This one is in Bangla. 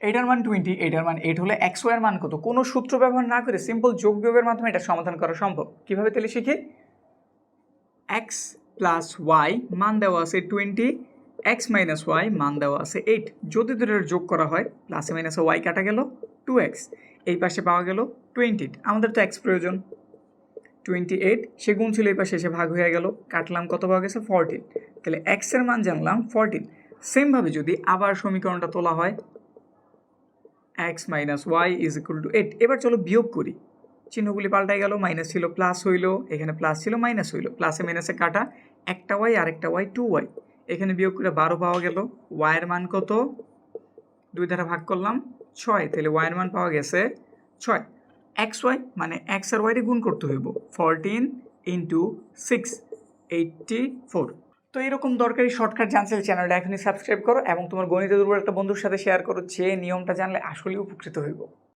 এটার মান টোয়েন্টি এটার মান এইট হলে এক্স ওয়াইয়ের মান কত? কোনো সূত্র ব্যবহার না করে সিম্পল যোগ বিয়োগের মাধ্যমে এটা সমাধান করা সম্ভব। কীভাবে তাহলে শিখি? এক্স প্লাস ওয়াই মান দেওয়া আছে টোয়েন্টি এক্স মাইনাস ওয়াই মান দেওয়া আছে এইট যদি দুটোর যোগ করা হয় প্লাসে মাইনাসে ওয়াই কাটা গেল টু এক্স এই পাশে পাওয়া গেল টোয়েন্টি আমাদের তো এক্স প্রয়োজন। টোয়েন্টি এইট সে গুণ ছিল এই পাশে এসে ভাগ হয়ে গেল। কাটলাম কত পাওয়া গেছে? ফোরটিন তাহলে এক্সের মান জানলাম ফোরটিন সেমভাবে যদি আবার সমীকরণটা তোলা হয় x minus y is equal to eight. এবার চলো বিয়োগ করি। চিহ্নগুলি পাল্টাই গেল, মাইনাস ছিল, প্লাস হইল, এখানে প্লাস ছিল, মাইনাস হইল। প্লাসে মাইনাসে কাটা, একটা ওয়াই আর একটা ওয়াই, টু ওয়াই। এখানে বিয়োগ করে বারো পাওয়া গেল। ওয়াইয়ের মান কত? দুই দ্বারা ভাগ করলাম, ছয়। তাহলে ওয়াইয়ের মান পাওয়া গেছে ছয়। এক্স ওয়াই মানে এক্স আর ওয়াইরে গুণ করতে হইব। Fourteen into six, eighty four. তো এরকম দরকারি শর্টকাট জানতে চ্যানেলটা এখনই সাবস্ক্রাইব করো এবং তোমার গণিত দুর্বল একটা বন্ধুর সাথে শেয়ার করো, যে নিয়মটা জানলে আসলেই উপকৃত হইব।